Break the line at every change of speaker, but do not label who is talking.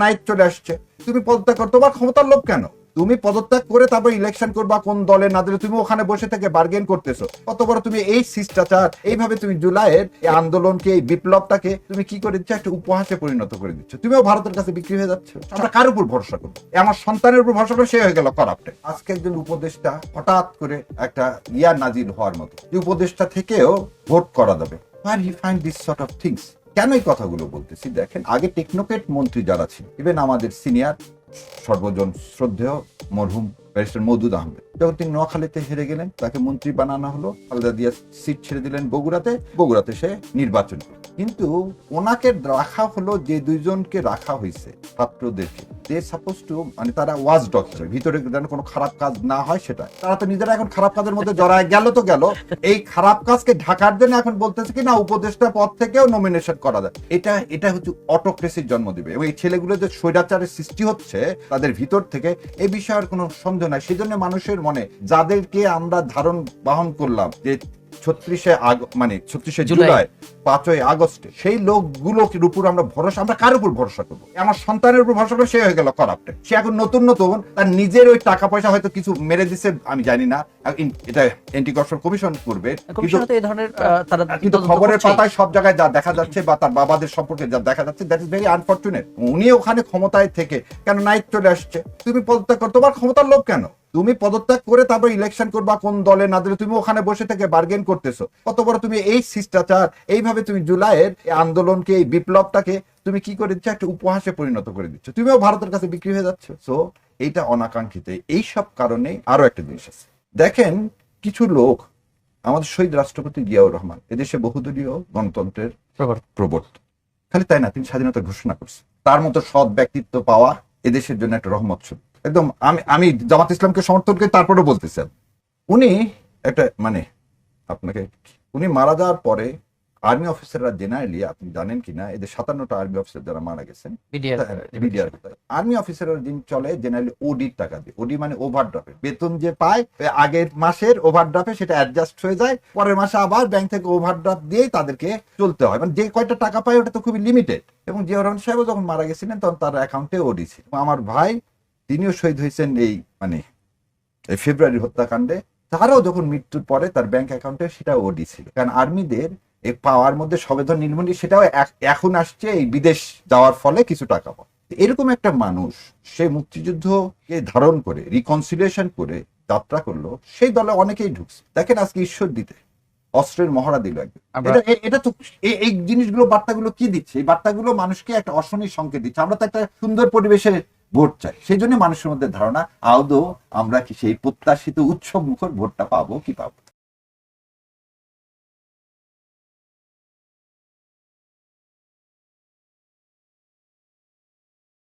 Night চলে আসছে। তুমি পদত্যাগ করো। তোমার ক্ষমতার লোক কেন? তুমি পদত্যাগ করে তারপর ইলেকশন করবা কোন দলে না দিলে তুমি ওখানে বসে থেকে বার্গেন করতেছো। কত বড় তুমি এই শিষ্টাচার, এইভাবে তুমি জুলাইয়ের এই আন্দোলনকে, এই বিপ্লবটাকে তুমি কি করে দিচ্ছ? একটা উপহাসে পরিণত করে দিচ্ছ। তুমিও ভারতের কাছে বিক্রি হয়ে যাচ্ছ। আমরা কার উপর ভরসা করব? আমার সন্তানের উপর ভরসা করে, সে হয়ে গেল করাপ্টে আজকে একজন উপদেষ্টা হঠাৎ করে একটা ইয়া নাজিল হওয়ার মতো। যে উপদেষ্টা থেকেও ভোট করা যাবে আর he find this sort of things কেন এই কথাগুলো বলতেছি? দেখেন, আগে টেকনোক্রেট মন্ত্রী যারা ছিল ইভেন আমাদের সিনিয়র সর্বজন শ্রদ্ধেয় মরহুম ব্যারিস্টার মৌদুদ আহমেদ। যখন তিনি নোয়াখালীতে হেরে গেলেন, তাকে মন্ত্রী বানানো হলো। খালেদা দিয়া সিট ছেড়ে দিলেন বগুড়াতে। বগুড়াতে সে নির্বাচন কিন্তু ওনাকে রাখা হলো যে দুইজনকে রাখা হয়েছে ছাত্রদেরকে। সাপোজ টু মানে তারা ওয়াজ ভিতরে যেন কোনো খারাপ কাজ না হয় সেটা। তারা তো নিজেরা এখন খারাপ কাজের মধ্যে জড়ায়। গেল তো গেল। এই খারাপ কাজকে ঢাকার জন্য এখন বলতেছে কি, না, উপদেষ্টা পদ থেকেও নমিনেশন করা যায়। এটা এটা হচ্ছে অটোক্রেসির জন্ম দিবে। এবং এই ছেলেগুলো যে স্বৈরাচারের সৃষ্টি হচ্ছে, তাদের ভিতর থেকে এই বিষয়ে আর কোনো সন্দেহ নাই সেজন্য মানুষের মনে যাদেরকে আমরা ধারণ বাহন করলাম যে ছত্রিশে আগ মানে ছত্রিশে
জুলাই।
পাঁচই আগস্ট সেই লোকগুলোর উপর আমরা ভরসা আমরা কার উপর ভরসা করব? আমার সন্তানের উপর ভরসা করে সে হয়ে গেল করাপ্টে সে এখন নতুন নতুন তার নিজের ওই টাকা পয়সা হয়তো কিছু মেরে দিছে আমি জানি না। এটা এন্টি করপশন কমিশন করবে কিন্তু খবরের পাতায় সব জায়গায় যা দেখা যাচ্ছে বা তার বাবাদের সম্পর্কে যা দেখা যাচ্ছে দ্যাট ইজ ভেরি আনফর্চুনেট উনি ওখানে ক্ষমতায় থেকে কেন নাইট চলে আসছে? তুমি পদত্যাগ করো তোমার ক্ষমতার লোক কেন? তুমি পদত্যাগ করে তারপর ইলেকশন করবা কোন দলে না দিলে তুমি ওখানে বসে থেকে বার্গেন করতেছো। কত বড় তুমি এই শিষ্টাচার এইভাবে তুমি জুলাইয়ের আন্দোলনকে এই বিপ্লবটাকে তুমি কি করে দিচ্ছ? একটা উপহাসে পরিণত করে দিচ্ছ। তুমিও ভারতের কাছে বিক্রি হয়ে যাচ্ছ। সো এইটা অনাকাঙ্ক্ষিত। এই সব কারণে আরও একটা জিনিস আছে। দেখেন কিছু লোক আমাদের শহীদ রাষ্ট্রপতি জিয়াউর রহমান এদেশে বহুদলীয় গণতন্ত্রের
প্রবর্তক।
প্রবর্তক। খালি তাই না তিনি স্বাধীনতা ঘোষণা করছে। তার মতো সৎ ব্যক্তিত্ব পাওয়া এদেশের জন্য একটা রহমত একদম আমি আমি জামাত ইসলামকে সমর্থন করে তারপরে বলতেছেন। উনি একটা মানে আপনাকে উনি মারা যাওয়ার পরে আর্মি অফিসাররা জেনারেলি আপনি জানেন কিনা এদের সাতান্নটা আর্মি অফিসার যারা মারা গেছেন আর্মি অফিসারের দিন চলে জেনারেলি ওডির টাকা দিয়ে। ওডি মানে ওভারড্রাফে বেতন যে পায় আগের মাসের ওভারড্রাফে সেটা অ্যাডজাস্ট হয়ে যায় পরের মাসে আবার ব্যাংক থেকে ওভারড্রাফ দিয়ে তাদেরকে চলতে হয়। মানে যে কয়টা টাকা পায় ওটা তো খুবই লিমিটেড এবং জিয়া রহমান সাহেব যখন মারা গেছিলেন তখন তার অ্যাকাউন্টে ওডি ছিল। আমার ভাই তিনিও শহীদ হয়েছেন এই মানে এই ফেব্রুয়ারি হত্যাকাণ্ডে। তারও যখন মৃত্যুর পরে তার ব্যাংক অ্যাকাউন্টে সেটা ওডি ছিল। কারণ আর্মিদের এই পাওয়ার মধ্যে সবেধন নীলমণি সেটাও এখন আসছে এই বিদেশ যাওয়ার ফলে কিছু টাকা পাওয়া এরকম একটা মানুষ সে মুক্তিযুদ্ধকে ধারণ করে রিকনসিলিয়েশন করে যাত্রা করল সেই দলে অনেকেই ঢুকছে। দেখেন আজকে ঈশ্বর দিতে অস্ত্রের মহড়া দিল একদম এটা তো এই জিনিসগুলো বার্তাগুলো কি দিচ্ছে? এই বার্তাগুলো মানুষকে একটা অশনির সংকেত দিচ্ছে। আমরা তো একটা সুন্দর পরিবেশে ভোট চাই সেই জন্য মানুষের মধ্যে ধারণা, আদৌ আমরা কি সেই প্রত্যাশিত উৎসব মুখর ভোটটা পাবো, কি পাবো।